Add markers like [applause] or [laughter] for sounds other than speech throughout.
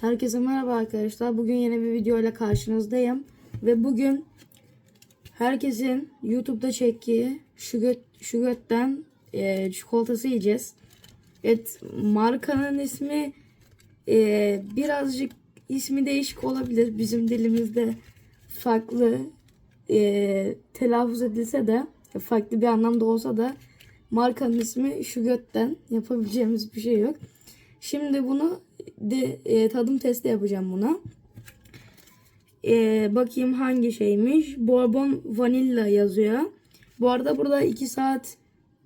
Herkese merhaba arkadaşlar. Bugün yeni bir video ile karşınızdayım. Ve bugün herkesin YouTube'da çektiği şu, göt, şu götten e, çikolatası yiyeceğiz. Evet markanın ismi e, birazcık ismi değişik olabilir. Bizim dilimizde farklı e, telaffuz edilse de farklı bir anlamda olsa da markanın ismi şu götten yapabileceğimiz bir şey yok. Şimdi bunu de e, tadım testi yapacağım buna. E, bakayım hangi şeymiş. Bourbon vanilla yazıyor. Bu arada burada 2 saat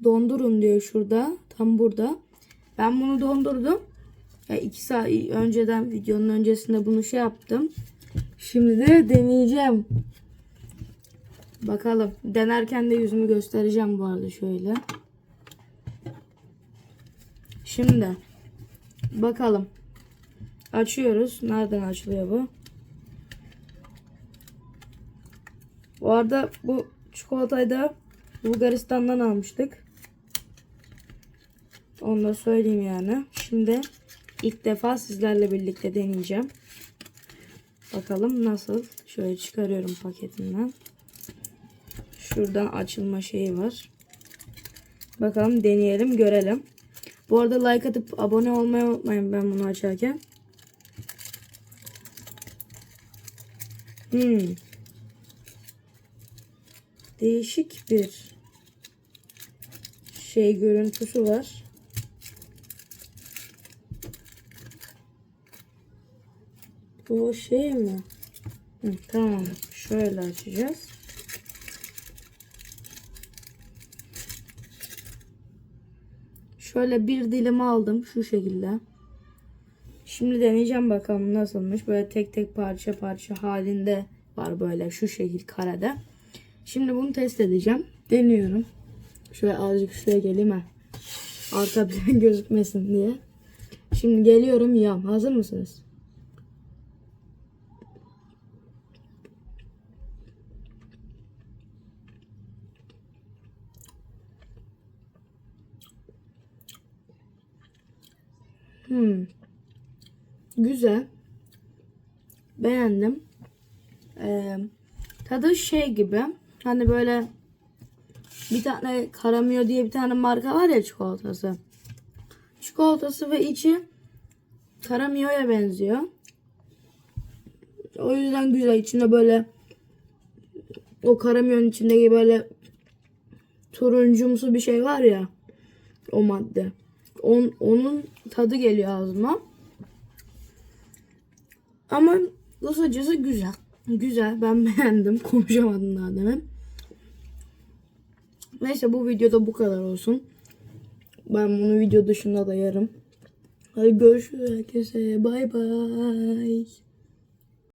dondurun diyor şurada. Tam burada. Ben bunu dondurdum. 2 saat önceden videonun öncesinde bunu şey yaptım. Şimdi de deneyeceğim. Bakalım. Denerken de yüzümü göstereceğim bu arada şöyle. Şimdi bakalım. Açıyoruz. Nereden açılıyor bu? Bu arada bu çikolatayı da Bulgaristan'dan almıştık. Onu da söyleyeyim yani. Şimdi ilk defa sizlerle birlikte deneyeceğim. Bakalım nasıl. Şöyle çıkarıyorum paketinden. Şuradan açılma şeyi var. Bakalım deneyelim görelim. Bu arada like atıp abone olmayı unutmayın ben bunu açarken. Hmm. Değişik bir şey görüntüsü var. Bu şey mi? Hı, tamam. Şöyle açacağız. Şöyle bir dilim aldım şu şekilde. Şimdi deneyeceğim bakalım nasılmış. Böyle tek tek parça parça halinde var böyle şu şekil karede. Şimdi bunu test edeceğim. Deniyorum. Şöyle azıcık şuraya geleyim ha. Arka plan [laughs] gözükmesin diye. Şimdi geliyorum yam. Hazır mısınız? Hmm. Güzel. Beğendim. Ee, tadı şey gibi. Hani böyle bir tane Karamio diye bir tane marka var ya çikolatası. Çikolatası ve içi Karamio'ya benziyor. O yüzden güzel. İçinde böyle o Karamio'nun içindeki böyle turuncumsu bir şey var ya. O madde. On, onun tadı geliyor ağzıma. Ama kısacası güzel. Güzel. Ben [laughs] beğendim. Konuşamadım daha demin. Neyse bu videoda bu kadar olsun. Ben bunu video dışında da yarım. Hadi görüşürüz herkese. Bay bay.